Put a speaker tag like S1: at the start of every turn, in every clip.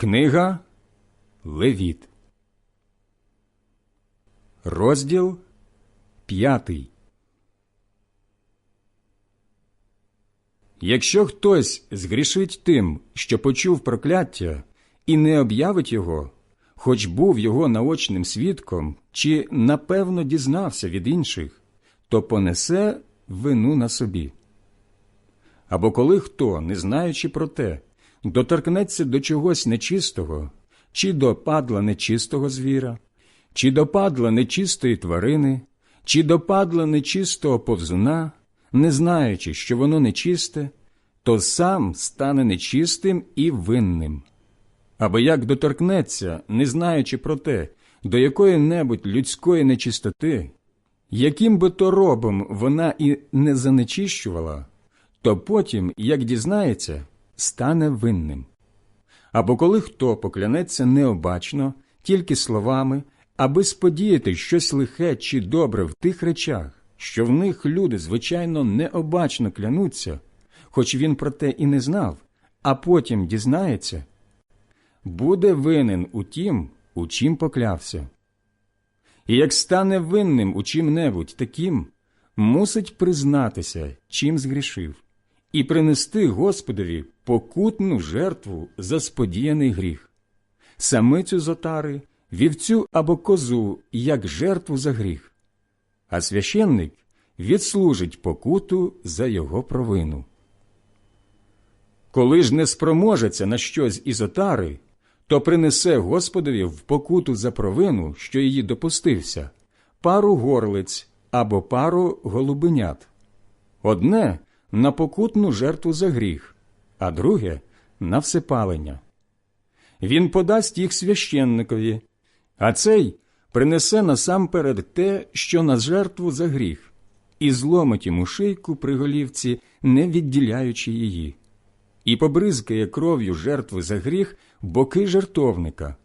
S1: Книга Левіт, розділ п'ятий. Якщо хтось згрішить тим, що почув прокляття, і не об'явить його, хоч був його наочним свідком, чи напевно дізнався від інших, то понесе вину на собі. Або коли хто, не знаючи про те, доторкнеться до чогось нечистого, чи до падла нечистого звіра, чи до падла нечистої тварини, чи до падла нечистого повзуна, не знаючи, що воно нечисте, то сам стане нечистим і винним. Або як доторкнеться, не знаючи про те, до якої небудь людської нечистоти, яким би то робом вона і не занечищувала, то потім, як дізнається, стане винним. Або коли хто поклянеться необачно, тільки словами, аби сподіяти щось лихе чи добре в тих речах, що в них люди, звичайно, необачно клянуться, хоч він про те і не знав, а потім дізнається, буде винен у тім, у чим поклявся. І як стане винним у чим-небудь таким, мусить признатися, чим згрішив, і принести Господові покутну жертву за сподіяний гріх, самицю з отари, вівцю або козу, як жертву за гріх, а священник відслужить покуту за його провину. Коли ж не спроможеться на щось із отари, то принесе Господові в покуту за провину, що її допустився, пару горлиць або пару голубенят. Одне на покутну жертву за гріх, а друге на всепалення. Він подасть їх священникові, а цей принесе насамперед те, що на жертву за гріх, і зломить йому шийку при голівці, не відділяючи її, і побризкає кров'ю жертви за гріх боки жертовника,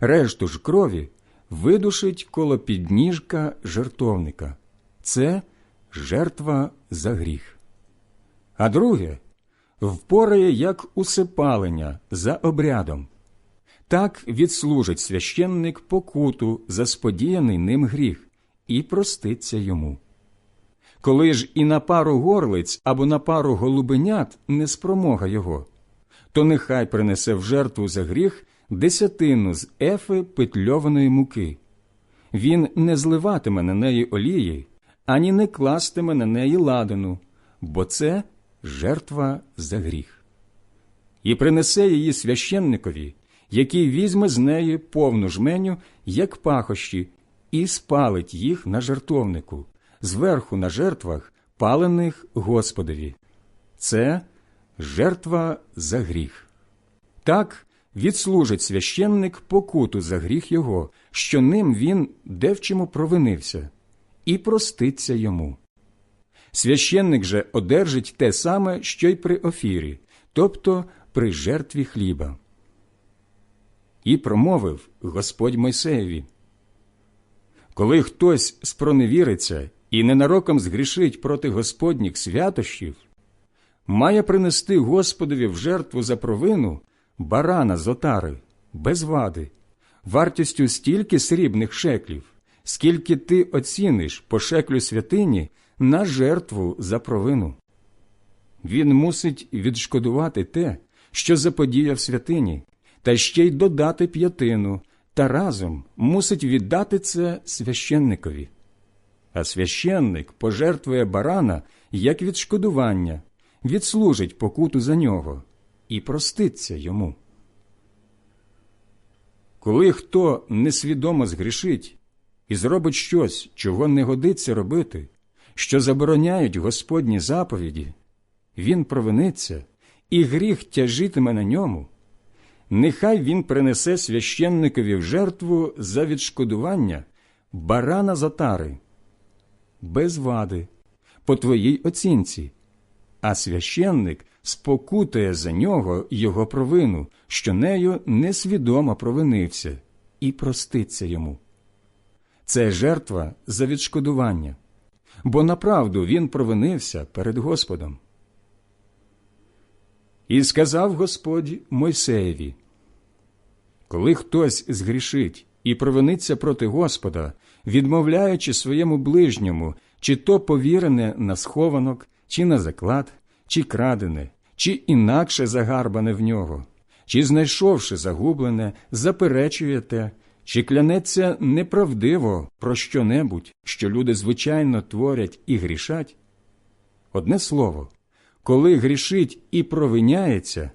S1: решту ж крові видушить коло підніжка жертовника. Це жертва за гріх. А друге впорає як усипалення за обрядом. Так відслужить священник покуту за сподіяний ним гріх і проститься йому. Коли ж і на пару горлиць або на пару голубенят не спромога його, то нехай принесе в жертву за гріх десятину з ефи петльованої муки. Він не зливатиме на неї олії, ані не кластиме на неї ладану, бо це жертва за гріх. І принесе її священникові, який візьме з неї повну жменю, як пахощі, і спалить їх на жертовнику, зверху на жертвах, палених Господові. Це жертва за гріх. Так відслужить священник покуту за гріх його, що ним він девчому провинився, і проститься йому. Священник же одержить те саме, що й при офірі, тобто при жертві хліба. І промовив Господь Мойсеєві Коли хтось спроневіриться і ненароком згрішить проти Господніх святощів, має принести Господові в жертву за провину барана з отари, без вади, вартістю стільки срібних шеклів, скільки ти оціниш по шеклю святині на жертву за провину. Він мусить відшкодувати те, що заподіяв святині, та ще й додати п'ятину, та разом мусить віддати це священникові. А священник пожертвує барана як відшкодування, відслужить покуту за нього і проститься йому. Коли хто несвідомо згрішить і зробить щось, чого не годиться робити, що забороняють Господні заповіді, він провиниться, і гріх тяжитиме на ньому, нехай він принесе священникові в жертву за відшкодування барана затари, без вади, по твоїй оцінці, а священник спокутає за нього його провину, що нею несвідомо провинився, і проститься йому. Це жертва за відшкодування, бо направду він провинився перед Господом. І сказав Господь Мойсеєві Коли хтось згрішить і провиниться проти Господа, відмовляючи своєму ближньому, чи то повірене на схованок, чи на заклад, чи крадене, чи інакше загарбане в нього, чи, знайшовши загублене, заперечуєте, чи клянеться неправдиво про що-небудь, що люди звичайно творять і грішать? Одне слово, коли грішить і провиняється,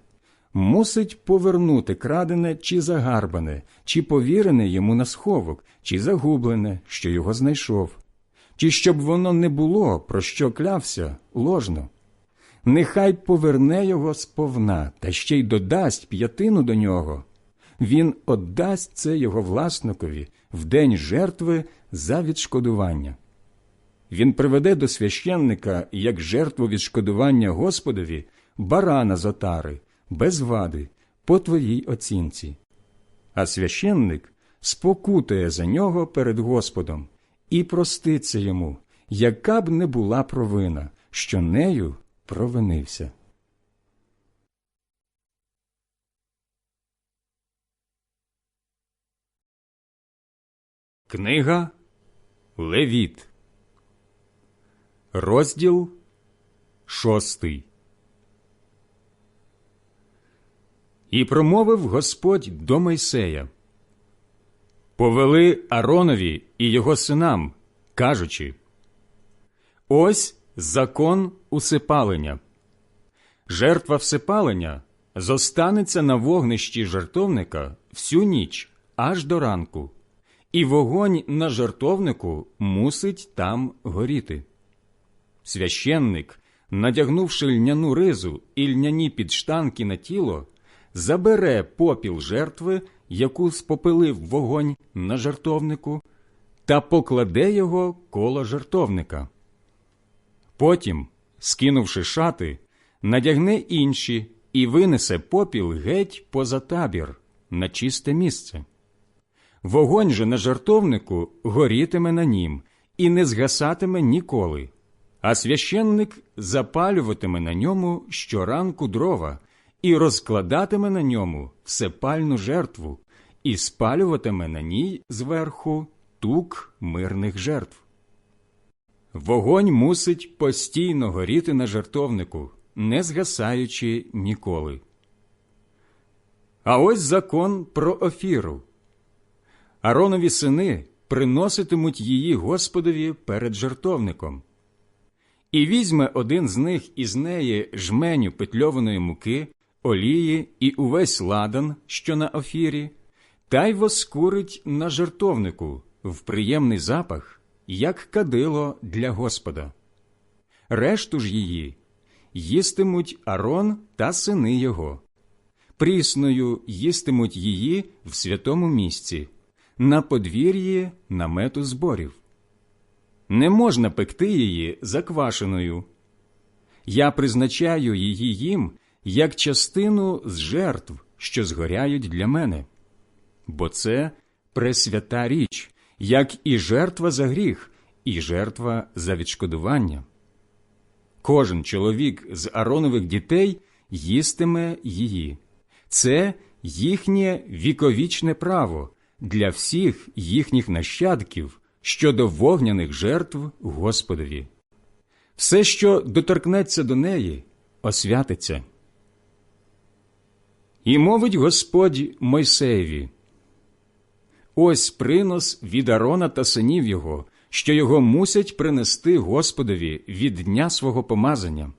S1: мусить повернути крадене чи загарбане, чи повірене йому на сховок, чи загублене, що його знайшов, чи щоб воно не було, про що клявся, ложно. Нехай поверне його сповна та ще й додасть п'ятину до нього. Він отдасть це його власникові в день жертви за відшкодування. Він приведе до священника як жертву відшкодування Господові барана з отари, без вади, по твоїй оцінці. А священник спокутує за нього перед Господом і проститься йому, яка б не була провина, що нею провинився. Книга Левіт, розділ шостий. І промовив Господь до Мойсея Повели Аронові і його синам, кажучи Ось закон усипалення. Жертва всипалення зостанеться на вогнищі жертовника всю ніч аж до ранку, і вогонь на жертовнику мусить там горіти. Священник, надягнувши льняну ризу і льняні підштанки на тіло, забере попіл жертви, яку спопилив вогонь на жертовнику, та покладе його коло жертовника. Потім, скинувши шати, надягне інші і винесе попіл геть поза табір на чисте місце. Вогонь же на жартовнику горітиме на нім і не згасатиме ніколи, а священник запалюватиме на ньому щоранку дрова і розкладатиме на ньому всепальну жертву, і спалюватиме на ній зверху тук мирних жертв. Вогонь мусить постійно горіти на жертовнику, не згасаючи ніколи. А ось закон про офіру. Аронові сини приноситимуть її Господові перед жертовником. І візьме один з них із неї жменю петльованої муки, олії і увесь ладан, що на офірі, та й воскурить на жертовнику в приємний запах, як кадило для Господа. Решту ж її їстимуть Арон та сини його. Прісною їстимуть її в святому місці, на подвір'ї намету зборів. Не можна пекти її заквашеною. Я призначаю її їм як частину з жертв, що згоряють для мене, бо це пресвята річ, як і жертва за гріх, і жертва за відшкодування. Кожен чоловік з Аронових дітей їстиме її. Це їхнє віковічне право для всіх їхніх нащадків щодо вогняних жертв Господові. Все, що доторкнеться до неї, освятиться. І мовить Господь Мойсеєві Ось принос від Арона та синів його, що його мусять принести Господові від дня свого помазання.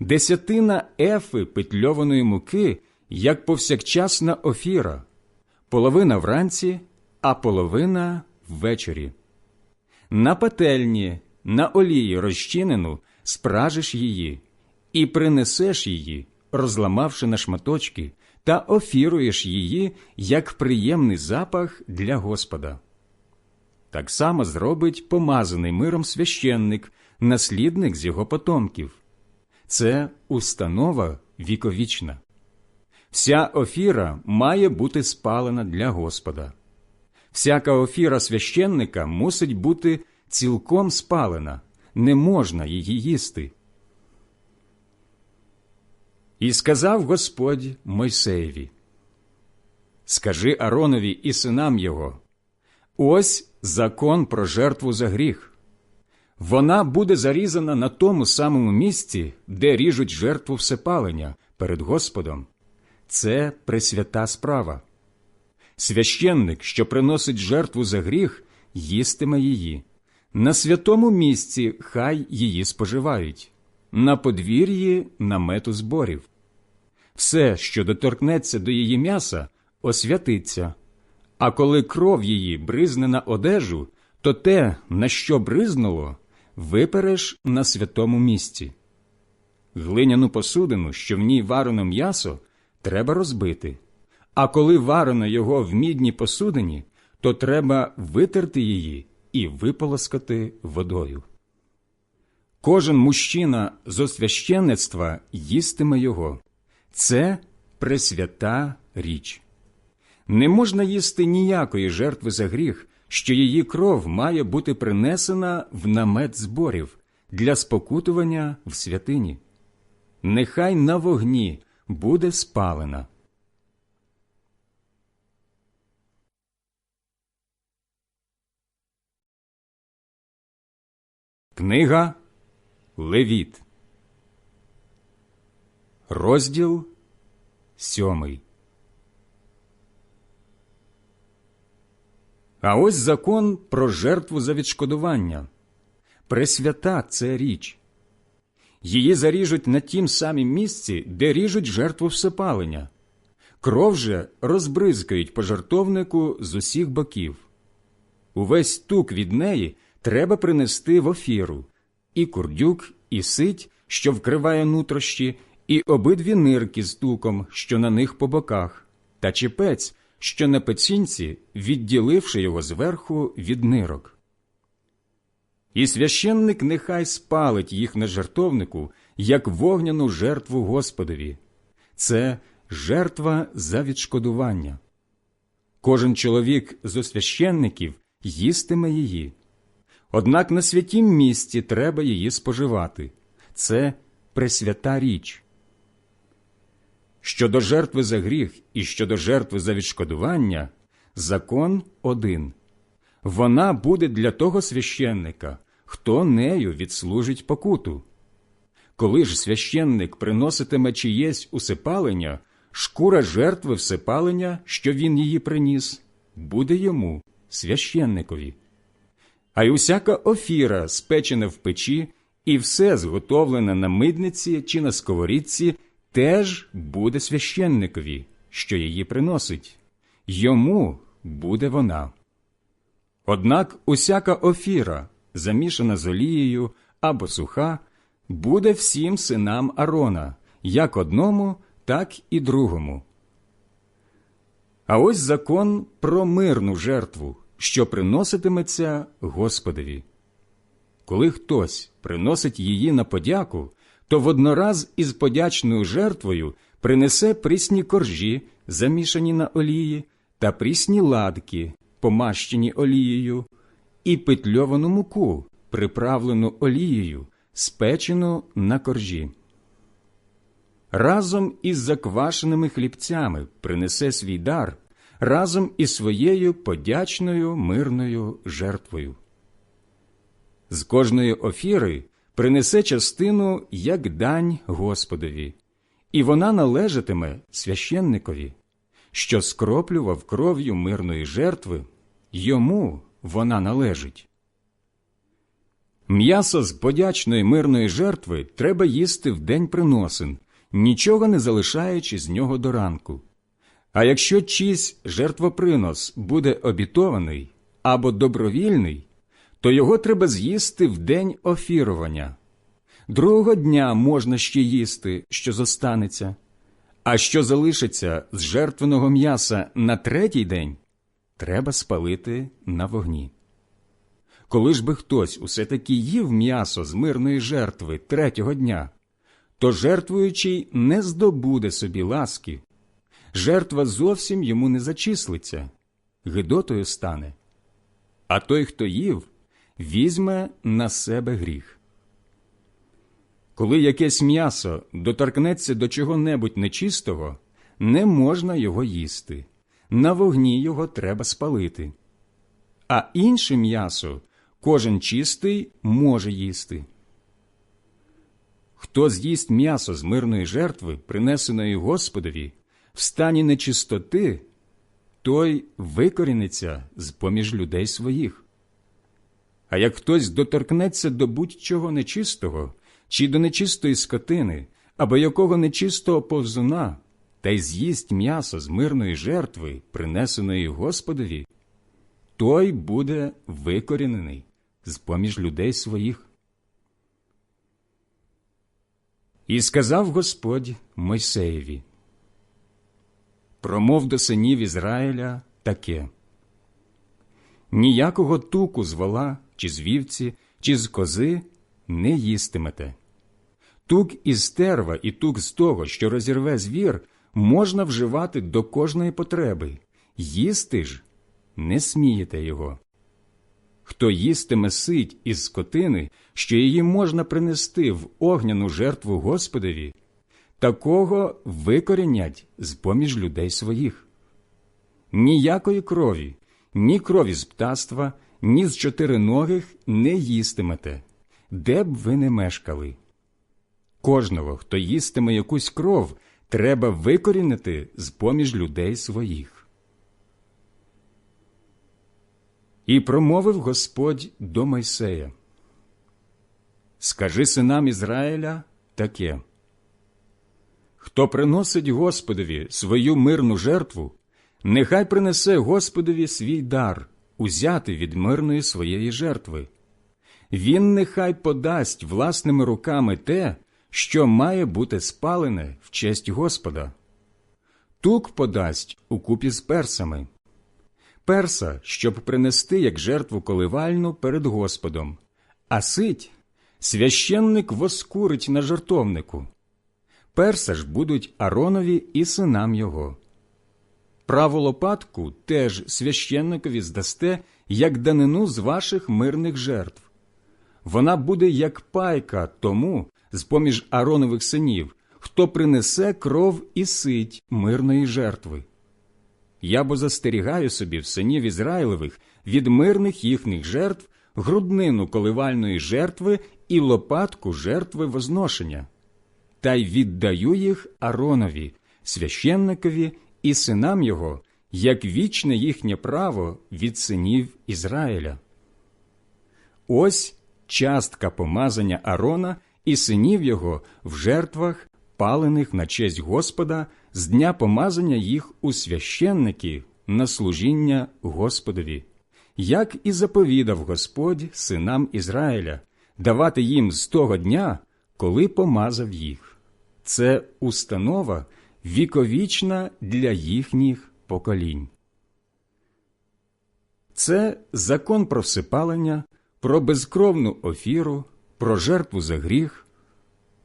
S1: Десятина ефи петльованої муки, як повсякчасна офіра, половина вранці, а половина ввечері. На пательні, на олії розчинену спражиш її і принесеш її, розламавши на шматочки, та офіруєш її як приємний запах для Господа. Так само зробить помазаний миром священник, наслідник з його потомків. Це установа віковічна. Вся офіра має бути спалена для Господа. Всяка офіра священника мусить бути цілком спалена, не можна її їсти. І сказав Господь Мойсеєві Скажи Аронові і синам його ось закон про жертву за гріх. Вона буде зарізана на тому самому місці, де ріжуть жертву всепалення перед Господом. Це пресвята справа. Священник, що приносить жертву за гріх, їстиме її. На святому місці хай її споживають, на подвір'ї намету зборів. Все, що доторкнеться до її м'яса, освятиться, а коли кров її бризне на одежу, то те, на що бризнуло, випереш на святому місці. Глиняну посудину, що в ній варено м'ясо, треба розбити, а коли варено його в мідній посудині, то треба витерти її і виполоскати водою. Кожен мужчина з освященництва їстиме його. Це пресвята річ. Не можна їсти ніякої жертви за гріх, що її кров має бути принесена в намет зборів для спокутування в святині. Нехай на вогні буде спалена. Книга Левіт, розділ сьомий. А ось закон про жертву за відшкодування. Пресвята це річ. Її заріжуть на тім самім місці, де ріжуть жертву всепалення. Кров же розбризкають по жертовнику з усіх боків. Увесь тук від неї треба принести в офіру і курдюк, і сить, що вкриває нутрощі, і обидві нирки з туком, що на них по боках, та чіпець, що на пецінці, відділивши його зверху від нирок. І священник нехай спалить їх на жертовнику, як вогняну жертву Господові. Це жертва за відшкодування. Кожен чоловік з освященників їстиме її. Однак на святім місці треба її споживати. Це пресвята річ. Щодо жертви за гріх і щодо жертви за відшкодування, закон один. Вона буде для того священника, хто нею відслужить покуту. Коли ж священник приноситиме чиєсь усипалення, шкура жертви всипалення, що він її приніс, буде йому, священникові. А й усяка офіра, спечена в печі, і все зготовлене на мидниці чи на сковорідці, теж буде священникові, що її приносить. Йому буде вона. Однак усяка офіра, замішана з олією або суха, буде всім синам Арона, як одному, так і другому. А ось закон про мирну жертву, що приноситиметься Господові. Коли хтось приносить її на подяку, то воднораз із подячною жертвою принесе прісні коржі, замішані на олії, та прісні ладки, помащені олією, і петльовану муку, приправлену олією, спечену на коржі. Разом із заквашеними хлібцями принесе свій дар разом із своєю подячною мирною жертвою. З кожної офіри принесе частину як дань Господові, і вона належатиме священникові, що скроплював кров'ю мирної жертви, йому вона належить. М'ясо з подячної мирної жертви треба їсти в день приносин, нічого не залишаючи з нього до ранку. А якщо чийсь жертвопринос буде обітований або добровільний, то його треба з'їсти в день офірування. Другого дня можна ще їсти, що зостанеться, а що залишиться з жертвеного м'яса на третій день, треба спалити на вогні. Коли ж би хтось усе таки їв м'ясо з мирної жертви третього дня, то жертвуючий не здобуде собі ласки, жертва зовсім йому не зачислиться, гидотою стане. А той, хто їв, візьме на себе гріх. Коли якесь м'ясо доторкнеться до чого-небудь нечистого, не можна його їсти, на вогні його треба спалити. А інше м'ясо кожен чистий може їсти. Хто з'їсть м'ясо з мирної жертви, принесеної Господові, в стані нечистоти, той викоріниться з поміж людей своїх. А як хтось доторкнеться до будь-чого нечистого, чи до нечистої скотини, або якого нечистого повзуна, та й з'їсть м'ясо з мирної жертви, принесеної Господові, той буде викорінений з поміж людей своїх. І сказав Господь Мойсеєві Промов до синів Ізраїля таке ніякого туку з вола, чи з вівці, чи з кози не їстимете. Тук із стерва і тук з того, що розірве звір, можна вживати до кожної потреби, їсти ж не смієте його. Хто їстиме сить із скотини, що її можна принести в огняну жертву Господові, такого викорінять з поміж людей своїх. Ніякої крові, ні крові з птаства, ні з чотириногих не їстимете, де б ви не мешкали. Кожного, хто їстиме якусь кров, треба викорінити з поміж людей своїх. І промовив Господь до Мойсея Скажи синам Ізраїля таке Хто приносить Господові свою мирну жертву, нехай принесе Господові свій дар, узяти від мирної своєї жертви. Він нехай подасть власними руками те, що має бути спалене в честь Господа. Тук подасть укупі з персами, перса, щоб принести як жертву коливальну перед Господом, а сить священник воскурить на жертовнику. Перса ж будуть Аронові і синам його. Праву лопатку теж священникові здасте, як данину з ваших мирних жертв. Вона буде як пайка тому, з поміж Аронових синів, хто принесе кров і сить мирної жертви. Я бо застерігаю собі в синів Ізраїлевих від мирних їхніх жертв груднину коливальної жертви і лопатку жертви возношення, та й віддаю їх Аронові, священникові і синам його, як вічне їхнє право від синів Ізраїля. Ось частка помазання Арона і синів його в жертвах, палених на честь Господа, з дня помазання їх у священники на служіння Господові, як і заповідав Господь синам Ізраїля, давати їм з того дня, коли помазав їх. Це установа віковічна для їхніх поколінь. Це закон про всипалення, про безкровну офіру, про жертву за гріх,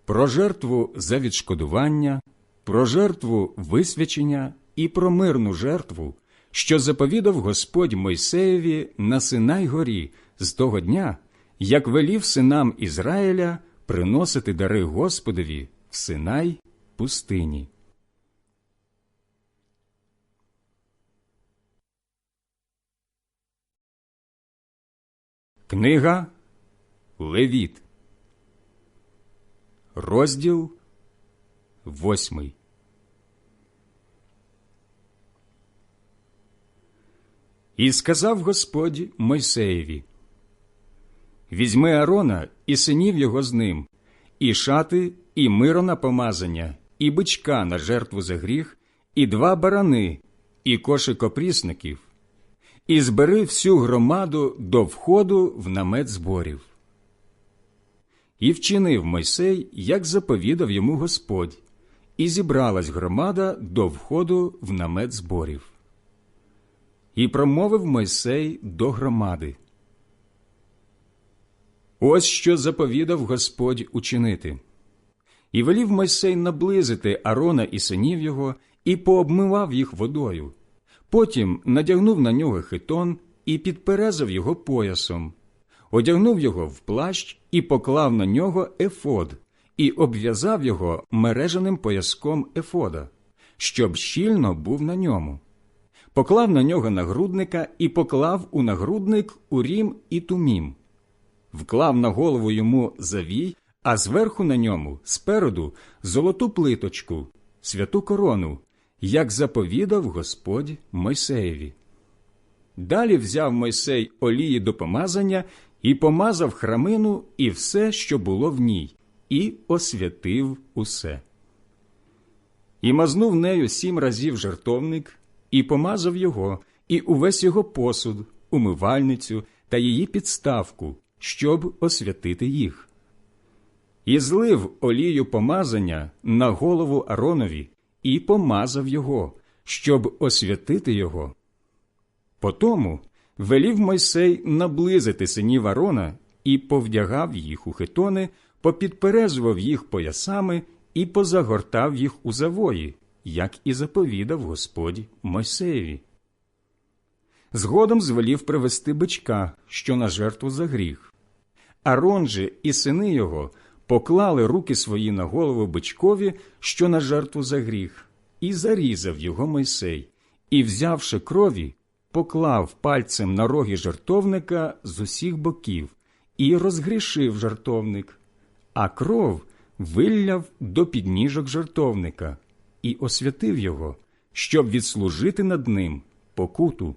S1: про жертву за відшкодування, про жертву висвячення і про мирну жертву, що заповідав Господь Мойсеєві на Синай горі з того дня, як велів синам Ізраїля приносити дари Господові в Синай пустині. Книга Левіт, розділ восьмий. І сказав Господь Мойсеєві Візьми Арона і синів його з ним, і шати, і миро на помазання, і бичка на жертву за гріх, і два барани, і кошик опрісників, і збери всю громаду до входу в намет зборів. І вчинив Мойсей, як заповідав йому Господь, і зібралась громада до входу в намет зборів. І промовив Мойсей до громади. Ось що заповідав Господь учинити. І велів Мойсей наблизити Арона і синів його, і пообмивав їх водою. Потім надягнув на нього хитон і підперезав його поясом, одягнув його в плащ і поклав на нього ефод, і обв'язав його мережаним пояском ефода, щоб щільно був на ньому. поклав на нього нагрудника і поклав у нагрудник урім і тумім, вклав на голову йому завій, а зверху на ньому, спереду, золоту плиточку, святу корону, як заповідав Господь Мойсеєві. Далі взяв Мойсей олії до помазання і помазав храмину і все, що було в ній, і освятив усе. І мазнув нею сім разів жертовник, і помазав його, і увесь його посуд, умивальницю та її підставку, щоб освятити їх. І злив олію помазання на голову Аронові і помазав його, щоб освятити його. Потому велів Мойсей наблизити синів Арона і повдягав їх у хитони, попідперезував їх поясами і позагортав їх у завої, як і заповідав Господь Мойсеєві. Згодом звелів привести бичка, що на жертву за гріх. Арон же і сини його поклали руки свої на голову бичкові, що на жертву за гріх, і зарізав його Мойсей, і, взявши крові, поклав пальцем на роги жартовника з усіх боків і розгрішив жартовник, а кров вилляв до підніжок жартовника і освятив його, щоб відслужити над ним покуту.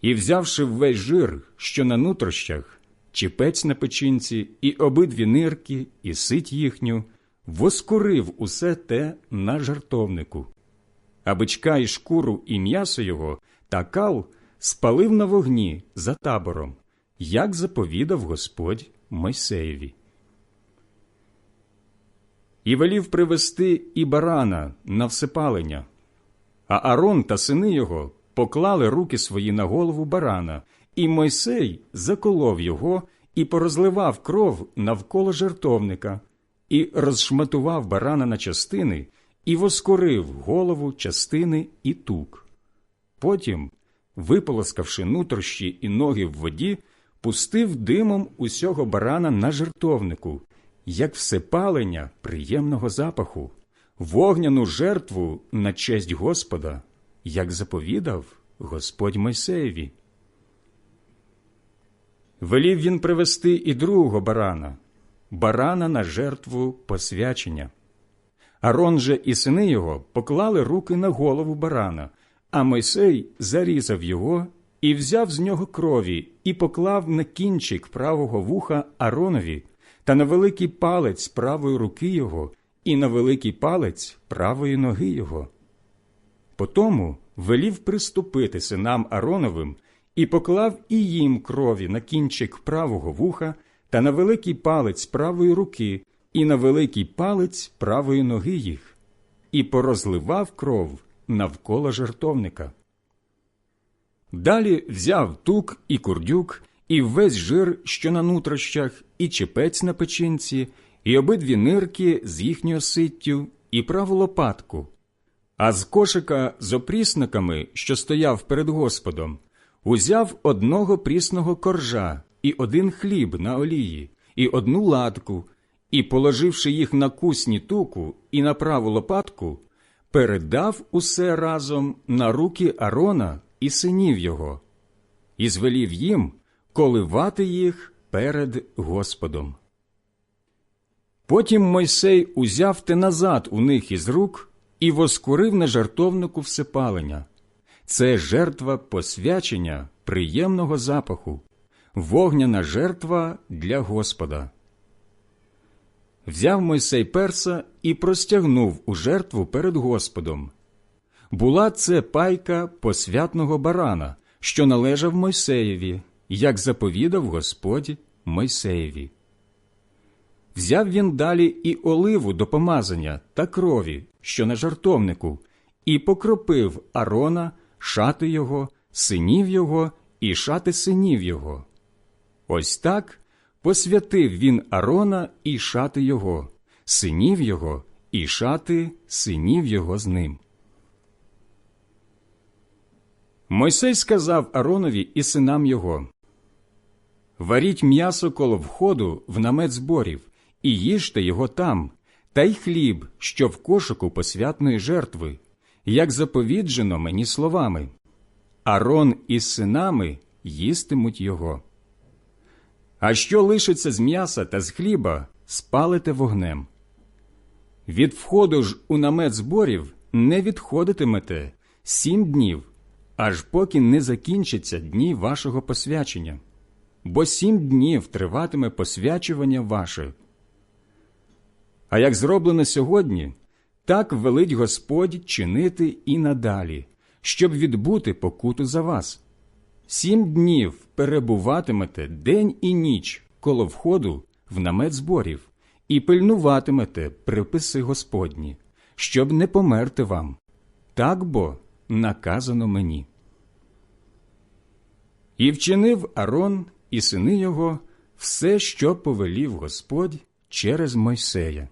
S1: І, взявши весь жир, що на нутрощах, чіпець на печінці, і обидві нирки, і сить їхню, воскурив усе те на жартовнику, а бичка і шкуру, і м'ясо його та кал спалив на вогні за табором, як заповідав Господь Мойсеєві. І велів привести і барана на всепалення, а Арон та сини його поклали руки свої на голову барана, і Мойсей заколов його і порозливав кров навколо жертовника, і розшматував барана на частини, і воскорив голову, частини і тук. Потім, виполоскавши нутрощі і ноги в воді, пустив димом усього барана на жертовнику, як всепалення приємного запаху, вогняну жертву на честь Господа, як заповідав Господь Мойсеєві. Велів він привести і другого барана, барана на жертву посвячення. Арон же і сини його поклали руки на голову барана, а Мойсей зарізав його і взяв з нього крові і поклав на кінчик правого вуха Аронові та на великий палець правої руки його і на великий палець правої ноги його. Потому велів приступити синам Ароновим і поклав і їм крові на кінчик правого вуха та на великий палець правої руки і на великий палець правої ноги їх, і порозливав кров навколо жертовника. Далі взяв тук і курдюк, і весь жир, що на нутрощах, і чепець на печінці, і обидві нирки з їхньою ситтю, і праву лопатку. А з кошика з опрісниками, що стояв перед Господом, узяв одного прісного коржа і один хліб на олії, і одну ладку, і, положивши їх на кусні туку і на праву лопатку, передав усе разом на руки Арона і синів його, і звелів їм коливати їх перед Господом. Потім Мойсей узяв те назад у них із рук і воскурив на жартовнику всепалення. Це жертва посвячення приємного запаху, вогняна жертва для Господа. Взяв Мойсей перса і простягнув у жертву перед Господом. Була це пайка посвятного барана, що належав Мойсеєві, як заповідав Господь Мойсеєві. Взяв він далі і оливу до помазання та крові, що на жартовнику, і покропив Арона, шати його, синів його і шати синів його. Ось так посвятив він Арона і шати його, синів його і шати синів його з ним. Мойсей сказав Аронові і синам його Варіть м'ясо коло входу в намет зборів, і їжте його там, та й хліб, що в кошику посвятної жертви, як заповіджено мені словами. Арон із синами їстимуть його. А що лишиться з м'яса та з хліба, спалите вогнем. Від входу ж у намет зборів не відходитимете сім днів, аж поки не закінчаться дні вашого посвячення, бо сім днів триватиме посвячування ваше. А як зроблено сьогодні, так велить Господь чинити і надалі, щоб відбути покуту за вас. Сім днів перебуватимете день і ніч коло входу в намет зборів і пильнуватимете приписи Господні, щоб не померти вам. Так бо наказано мені. І вчинив Арон і сини його все, що повелів Господь через Мойсея.